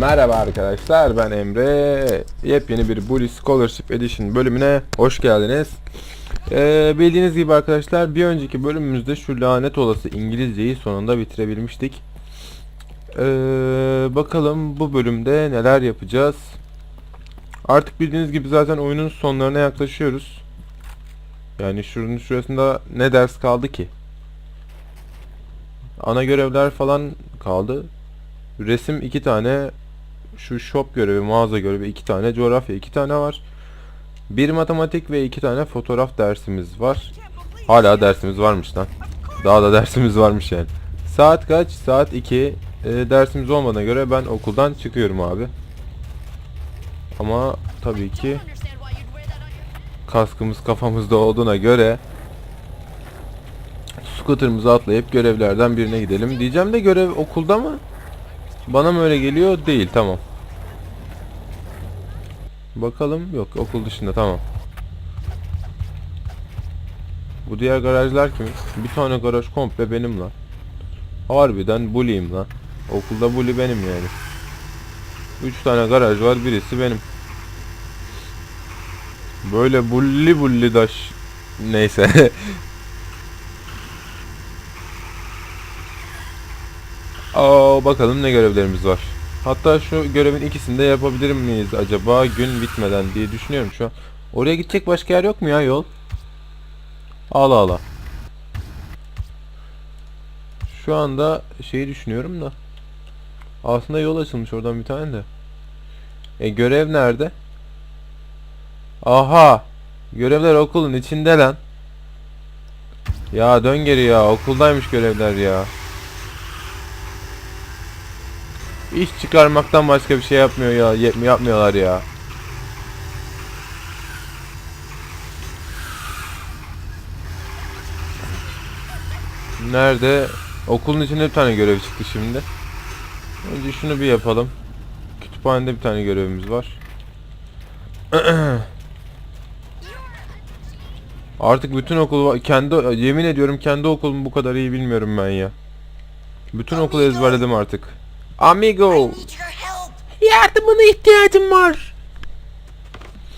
Merhaba arkadaşlar ben Emre. Yepyeni bir Bully Scholarship Edition bölümüne hoş geldiniz. Ee, bildiğiniz gibi arkadaşlar bir önceki bölümümüzde şu lanet olası İngilizceyi sonunda bitirebilmiştik. Ee, bakalım bu bölümde neler yapacağız. Artık bildiğiniz gibi zaten oyunun sonlarına yaklaşıyoruz. Yani şunun şurasında ne ders kaldı ki? Ana görevler falan kaldı. Resim iki tane, şu shop görevi, mağaza görevi iki tane, coğrafya iki tane var. Bir matematik ve iki tane fotoğraf dersimiz var. Hala dersimiz varmış lan. Daha da dersimiz varmış yani. Saat kaç? Saat 2. Ee, dersimiz olmadığına göre ben okuldan çıkıyorum abi. Ama tabii ki kaskımız kafamızda olduğuna göre scooter'ımızı atlayıp görevlerden birine gidelim. Diyeceğim de görev okulda mı? Bana mı öyle geliyor? Değil. Tamam. Bakalım. Yok. Okul dışında. Tamam. Bu diğer garajlar kimin? Bir tane garaj komple benim lan. Harbiden bully'im lan. Okulda bully benim yani. Üç tane garaj var. Birisi benim. Böyle bully bully daş. Neyse. Aa, bakalım ne görevlerimiz var. Hatta şu görevin ikisini de yapabilir miyiz acaba gün bitmeden diye düşünüyorum şu an. Oraya gidecek başka yer yok mu ya yol? Ağla ağla. Şu anda şeyi düşünüyorum da. Aslında yol açılmış oradan bir tane de. E görev nerede? Aha! Görevler okulun içinde lan. Ya dön geri ya okuldaymış görevler ya. İş çıkarmaktan başka bir şey yapmıyor ya. Yep- yapmıyorlar ya. Nerede? Okulun içinde bir tane görev çıktı şimdi. Önce şunu bir yapalım. Kütüphanede bir tane görevimiz var. Artık bütün okul kendi yemin ediyorum kendi okulumu bu kadar iyi bilmiyorum ben ya. Bütün okulu ezberledim artık. Amigo. I need your help, Yardımına ihtiyacım var.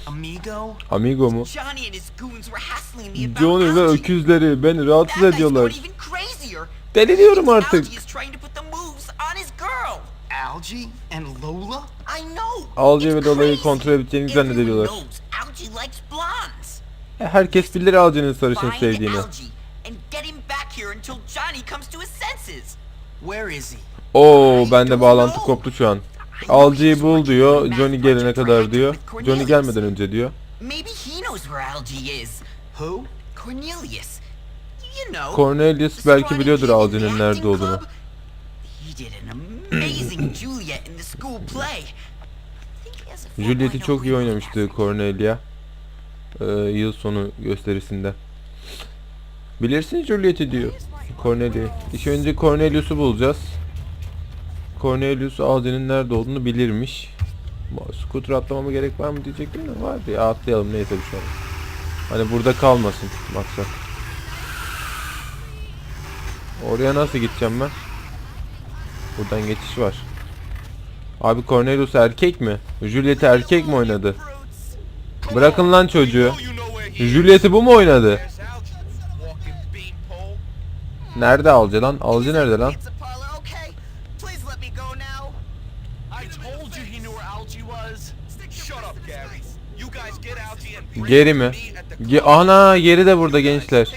amigo. Amigo mu? Johnny and his goons were hassling me about Johnny ve öküzleri beni rahatsız ediyorlar. going even crazier. Deliriyorum artık. Algae is trying to put the moves on his girl. Algae and Lola? I know. Algae It's ve Lola'yı kontrol edeceğini zannediyorlar. E, Herkes bilir Alcı'nın sarışın sevdiğini. Oo bende bağlantı koptu şu an. Alcı'yı bul diyor. Johnny gelene kadar diyor. Johnny gelmeden önce diyor. Cornelius. Belki biliyordur Alcı'nın nerede olduğunu. Juliet'i çok iyi oynamıştı. Cornelia. Ee, yıl sonu gösterisinde. Bilirsin Juliet'i diyor. Cornelia. İşte önce Cornelius'u bulacağız. Cornelius Alcı'nın nerede olduğunu bilirmiş. Scooter atlamama gerek var mı diyecektim de var ya atlayalım neyse bir şey. Hani burada kalmasın maksat. Oraya nasıl gideceğim ben? Buradan geçiş var. Abi Cornelius erkek mi? Juliet'i erkek mi oynadı? Bırakın lan çocuğu. Juliet'i bu mu oynadı? Nerede Alcı lan? Alcı nerede lan? Geri mi? Ge. Ana geri de burada gençler.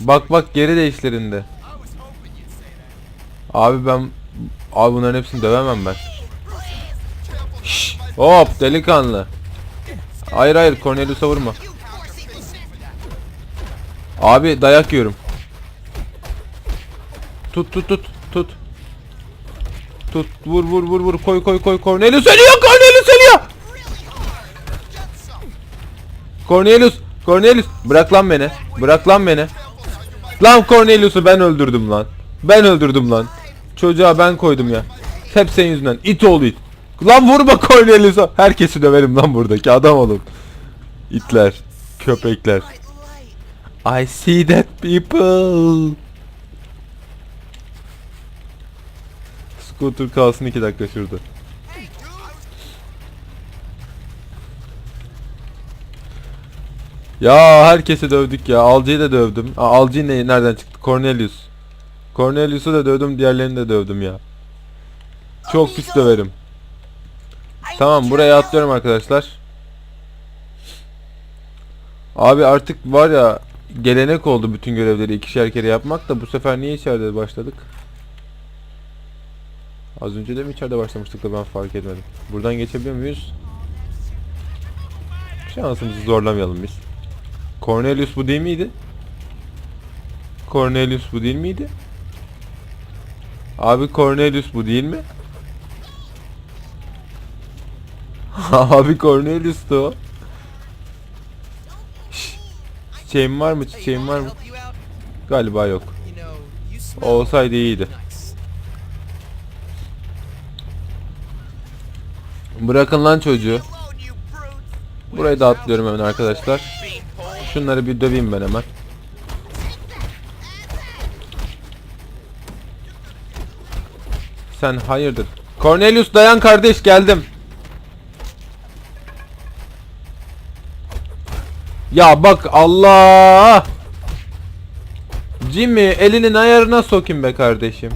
Bak bak geri de işlerinde. Abi ben Abi bunların hepsini dövemem ben. Şşş, hop delikanlı. Hayır hayır Cornelius'a vurma. Abi dayak yiyorum. Tut tut tut tut. Tut vur vur vur vur koy koy koy Cornelius ölüyor Cornelius ölüyor. Cornelius Cornelius bırak lan beni. Bırak lan beni. Lan Cornelius'u ben öldürdüm lan. Ben öldürdüm lan. Çocuğa ben koydum ya. Hep senin yüzünden. İt oğlu it. Lan vurma Cornelius'a. Herkesi döverim lan buradaki adam olun. İtler. Köpekler. I see that people. Scooter kalsın 2 dakika şurada. Ya herkesi dövdük ya. Alcı'yı da dövdüm. Aa, Alcı ne nereden çıktı? Cornelius. Cornelius'u da dövdüm, diğerlerini de dövdüm ya. Çok pis döverim. Tamam buraya atlıyorum arkadaşlar. Abi artık var ya gelenek oldu bütün görevleri ikişer kere yapmak da bu sefer niye içeride başladık? Az önce de mi içeride başlamıştık da ben fark etmedim. Buradan geçebiliyor muyuz? Şansımızı zorlamayalım biz. Cornelius bu değil miydi? Cornelius bu değil miydi? Abi Cornelius bu değil mi? Abi Cornelius'tu o. Çiçeğim var mı? Çiçeğim var mı? Galiba yok. Olsaydı iyiydi. Bırakın lan çocuğu. Burayı da atlıyorum hemen arkadaşlar. Şunları bir döveyim ben hemen. Sen hayırdır? Cornelius dayan kardeş geldim. Ya bak Allah! Jimmy elinin ayarına sokayım be kardeşim.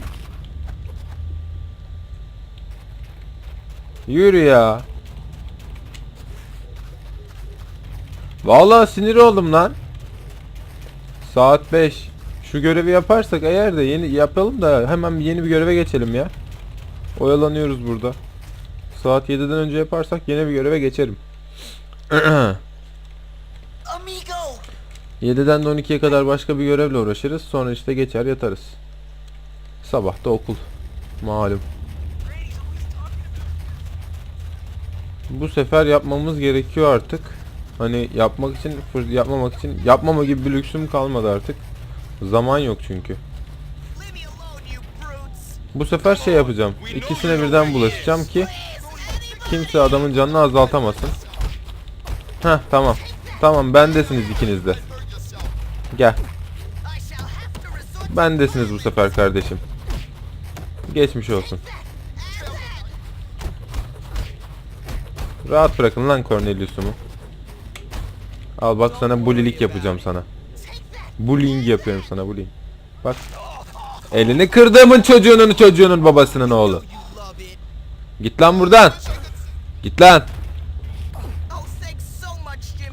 Yürü ya. Vallahi sinir oldum lan. Saat 5. Şu görevi yaparsak eğer de yeni yapalım da hemen yeni bir göreve geçelim ya. Oyalanıyoruz burada. Saat 7'den önce yaparsak yeni bir göreve geçerim. Amigo! 7'den de 12'ye kadar başka bir görevle uğraşırız. Sonra işte geçer yatarız. Sabah da okul. Malum. Bu sefer yapmamız gerekiyor artık. Hani yapmak için, yapmamak için, yapmama gibi bir lüksüm kalmadı artık. Zaman yok çünkü. Bu sefer şey yapacağım. İkisine birden bulaşacağım ki kimse adamın canını azaltamasın. Heh tamam. Tamam bendesiniz ikiniz de. Gel. Bendesiniz bu sefer kardeşim. Geçmiş olsun. Rahat bırakın lan Cornelius'umu. Al bak sana bullying yapacağım sana. Bullying yapıyorum sana bullying. Bak. Elini kırdığımın çocuğunun çocuğunun babasının oğlu. Git lan buradan. Git lan.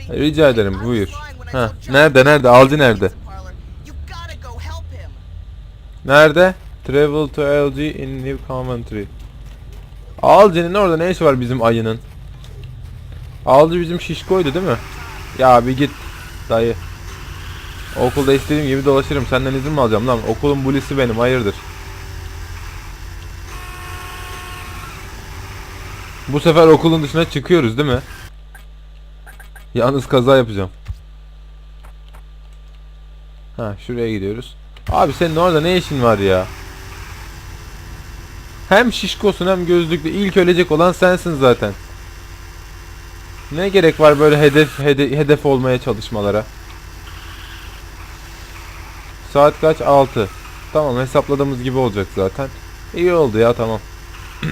Rica ederim buyur. Ha, nerede nerede? Alcı nerede? Nerede? Travel to LG in New Coventry. Alcı'nın orada ne işi var bizim ayının? Alcı bizim şişkoydu değil mi? Ya bir git dayı. Okulda istediğim gibi dolaşırım. Senden izin mi alacağım lan? Okulun bulisi benim. Hayırdır? Bu sefer okulun dışına çıkıyoruz değil mi? Yalnız kaza yapacağım. Ha şuraya gidiyoruz. Abi senin orada ne işin var ya? Hem şişkosun hem gözlüklü. İlk ölecek olan sensin zaten. Ne gerek var böyle hedef hede- hedef olmaya çalışmalara? Saat kaç? 6. Tamam hesapladığımız gibi olacak zaten. İyi oldu ya tamam.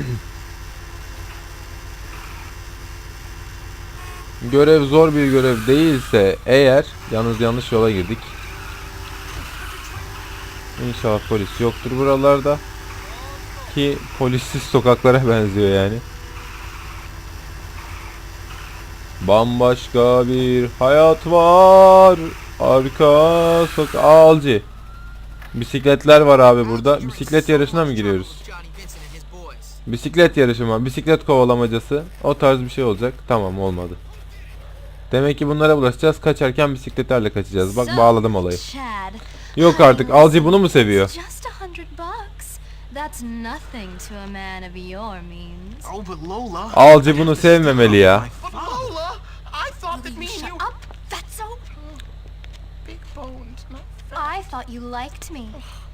görev zor bir görev değilse eğer yalnız yanlış yola girdik. İnşallah polis yoktur buralarda. Ki polissiz sokaklara benziyor yani. Bambaşka bir hayat var. Arka sokak alcı. Bisikletler var abi burada. Bisiklet yarışına mı giriyoruz? Bisiklet yarışı mı? Bisiklet kovalamacası. O tarz bir şey olacak. Tamam olmadı. Demek ki bunlara bulaşacağız. Kaçarken bisikletlerle kaçacağız. Bak bağladım olayı. Yok artık. Alcı bunu mu seviyor? Oh. Alcı bunu sevmemeli ya. But Lola, Will me shut you. up, fatso? Big bones, not I thought you liked me.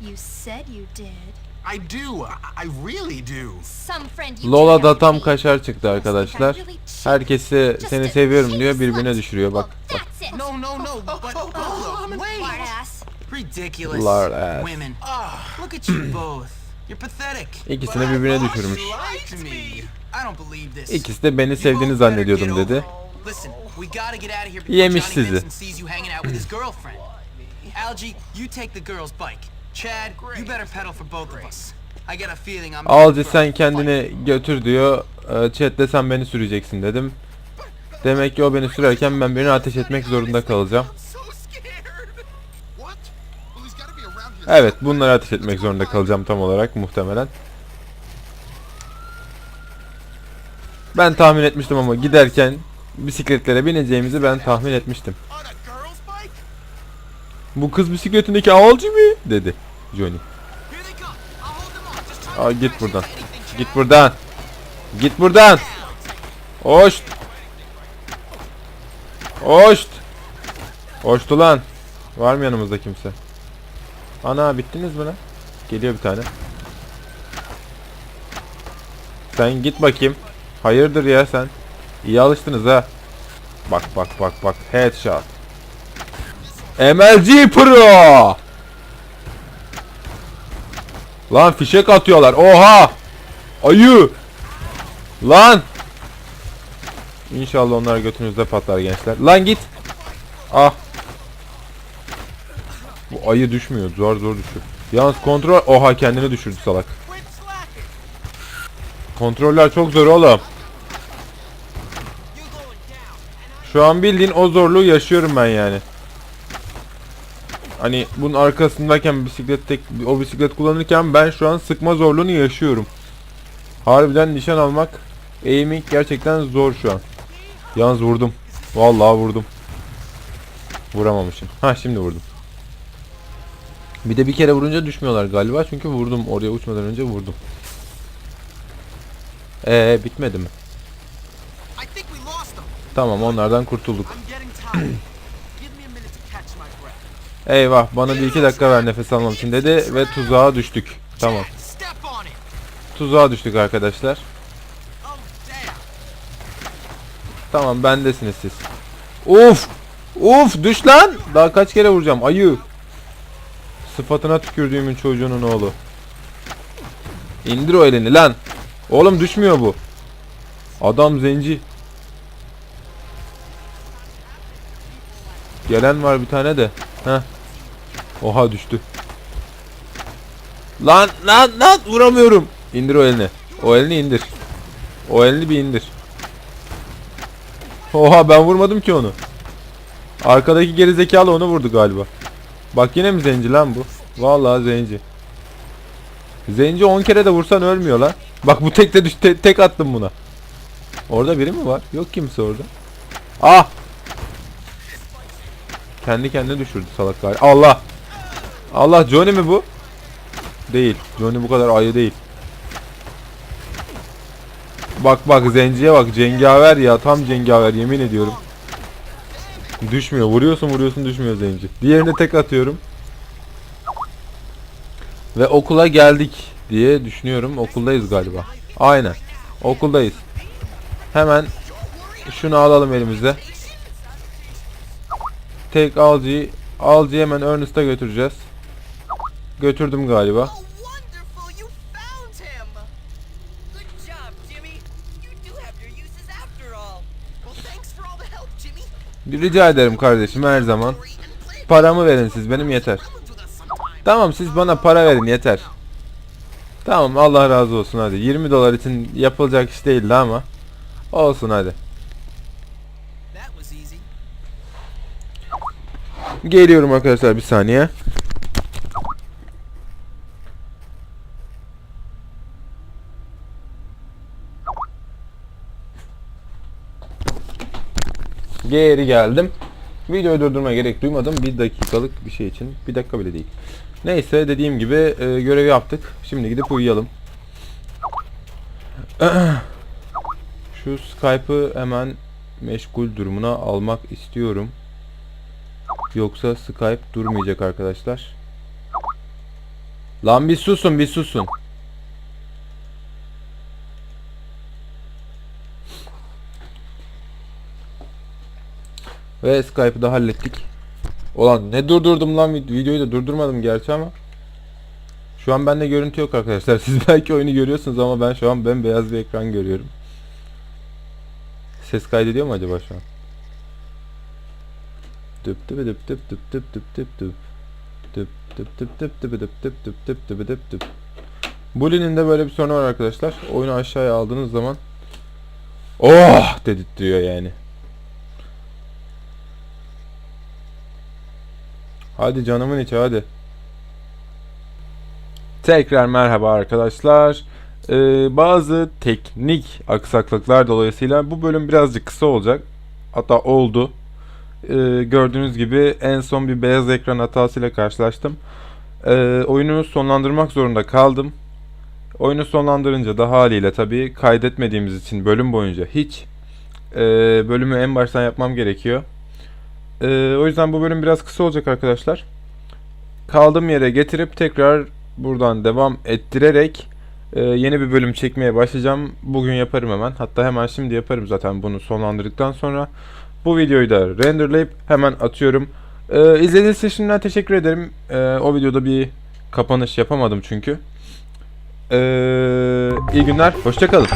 You said you did. I do. I, really do. Some friend you Lola da tam kaşar çıktı arkadaşlar. Herkesi seni seviyorum diyor birbirine düşürüyor bak. İt. No, no, no. But Oh, Lola, wait. Smartass. Ridiculous. Women. Look at you both. You're pathetic. İkisini birbirine düşürmüş. İkisi de beni sevdiğini zannediyordum dedi. Listen, we gotta get out of here before Yemiş Johnny sizi. Benson sees you hanging out with his girlfriend. Algie, you take the girl's bike. Chad, you better pedal for both of us. I get a feeling I'm. Alcı sen kendini götür diyor. Ee, Chat'te sen beni süreceksin dedim. Demek ki o beni sürerken ben birini ateş etmek zorunda kalacağım. Evet bunları ateş etmek zorunda kalacağım tam olarak muhtemelen. Ben tahmin etmiştim ama giderken bisikletlere bineceğimizi ben tahmin etmiştim. Bu kız bisikletindeki avcı mı? dedi Johnny. Aa git buradan. Git buradan. Git buradan. Hoşt. Hoşt. Hoştu lan. Var mı yanımızda kimse? Ana bittiniz mi lan? Geliyor bir tane. Sen git bakayım. Hayırdır ya sen? İyi alıştınız ha. Bak bak bak bak. Headshot. MLG Pro. Lan fişek atıyorlar. Oha! Ayı! Lan! İnşallah onlar götünüzde patlar gençler. Lan git! Ah! Bu ayı düşmüyor. Zor zor düşüyor. Yalnız kontrol... Oha kendini düşürdü salak. Kontroller çok zor oğlum. Şu an bildiğin o zorluğu yaşıyorum ben yani. Hani bunun arkasındayken bisiklet tek, o bisiklet kullanırken ben şu an sıkma zorluğunu yaşıyorum. Harbiden nişan almak, aiming gerçekten zor şu an. Yalnız vurdum. Vallahi vurdum. Vuramamışım. Ha şimdi vurdum. Bir de bir kere vurunca düşmüyorlar galiba çünkü vurdum oraya uçmadan önce vurdum. Ee bitmedi mi? Tamam onlardan kurtulduk. Eyvah bana bir iki dakika ver nefes almam için dedi ve tuzağa düştük. Tamam. Tuzağa düştük arkadaşlar. Oh. Tamam bendesiniz siz. Uf! Uf düş lan! Daha kaç kere vuracağım ayı. Sıfatına tükürdüğümün çocuğunun oğlu. İndir o elini lan. Oğlum düşmüyor bu. Adam zenci. Gelen var bir tane de. Heh. Oha düştü. Lan lan lan vuramıyorum. İndir o elini. O elini indir. O elini bir indir. Oha ben vurmadım ki onu. Arkadaki gerizekalı onu vurdu galiba. Bak yine mi zenci lan bu? Vallahi zenci. Zenci 10 kere de vursan ölmüyor lan. Bak bu tek de düş te- tek attım buna. Orada biri mi var? Yok kimse orada. Ah! Kendi kendine düşürdü salak galiba. Allah! Allah Johnny mi bu? Değil. Johnny bu kadar ayı değil. Bak bak zenciye bak cengaver ya tam cengaver yemin ediyorum. Düşmüyor vuruyorsun vuruyorsun düşmüyor zenci. Diğerine tek atıyorum. Ve okula geldik diye düşünüyorum. Okuldayız galiba. Aynen. Okuldayız. Hemen şunu alalım elimize. Tek alcıyı alcıyı hemen Ernest'a götüreceğiz. Götürdüm galiba. Rica ederim kardeşim her zaman. Paramı verin siz benim yeter. Tamam siz bana para verin yeter. Tamam Allah razı olsun hadi. 20 dolar için yapılacak iş değildi ama. Olsun hadi. Geliyorum arkadaşlar bir saniye. Geri geldim. Videoyu durdurmaya gerek duymadım. Bir dakikalık bir şey için. Bir dakika bile değil. Neyse dediğim gibi e, görevi yaptık. Şimdi gidip uyuyalım. Şu Skype'ı hemen meşgul durumuna almak istiyorum. Yoksa Skype durmayacak arkadaşlar. Lan bir susun bir susun. Ve Skype'ı da hallettik. Ulan ne durdurdum lan vid- videoyu da durdurmadım gerçi ama. Şu an bende görüntü yok arkadaşlar. Siz belki oyunu görüyorsunuz ama ben şu an bembeyaz bir ekran görüyorum. Ses kaydediyor mu acaba şu an? Düp düp düp düp düp düp düp düp düp. Düp düp düp düp düp düp düp düp düp düp düp düp. Bully'nin de böyle bir sorunu var arkadaşlar. Oyunu aşağıya aldığınız zaman Oh dedirtiyor yani. Hadi canımın içi hadi. Tekrar merhaba arkadaşlar. Ee, bazı teknik aksaklıklar dolayısıyla bu bölüm birazcık kısa olacak. Hatta oldu. Ee, gördüğünüz gibi en son bir beyaz ekran hatasıyla karşılaştım. Ee, oyunu sonlandırmak zorunda kaldım. Oyunu sonlandırınca da haliyle tabii kaydetmediğimiz için bölüm boyunca hiç e, bölümü en baştan yapmam gerekiyor. E, o yüzden bu bölüm biraz kısa olacak arkadaşlar. Kaldığım yere getirip tekrar buradan devam ettirerek e, yeni bir bölüm çekmeye başlayacağım. Bugün yaparım hemen. Hatta hemen şimdi yaparım zaten bunu sonlandırdıktan sonra. Bu videoyu da renderlayıp hemen atıyorum. E, izlediğiniz için şimdiden teşekkür ederim. E, o videoda bir kapanış yapamadım çünkü. Ee, iyi günler, hoşçakalın.